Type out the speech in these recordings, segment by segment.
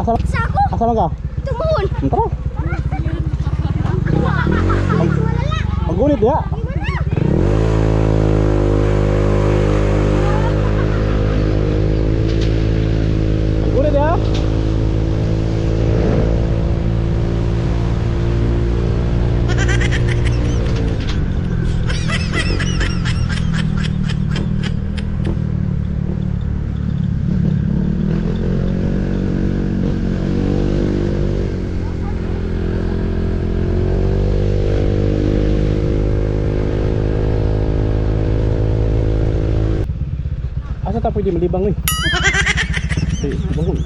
Asa, Sa ako. asa man ka? Tumuhon. Tara. Magunit ya. Magunit ya. Asa ta pwede malibang eh? Eh, bangun.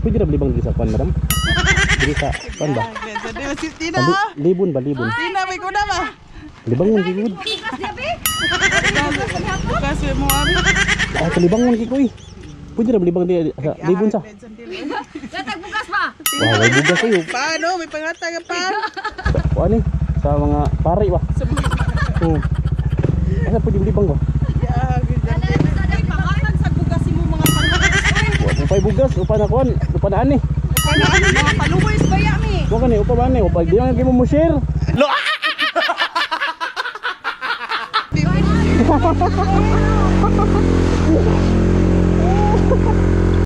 Pwede na malibang dito sa pan, madam? Dito sa pan ba? Jadi masih Tina. Ah, li- libon ba, libon? Tina may kuna ba? Libangon gigud. Bukas mo abi. Ah, sa libangon gigud. Pwede na malibang dito sa libon sa. Gatag bukas pa. Wah, may bugas kayo. Paano? May pangatag pa. Ano eh? Sa mga pare ba? Hmm. Asa pwede malibang ba? Bugas, upay na kuan, upay na ani. Paano mga paluboy sa baya mi? Wa kani upay ba ani? Upay di lang gyud mo share.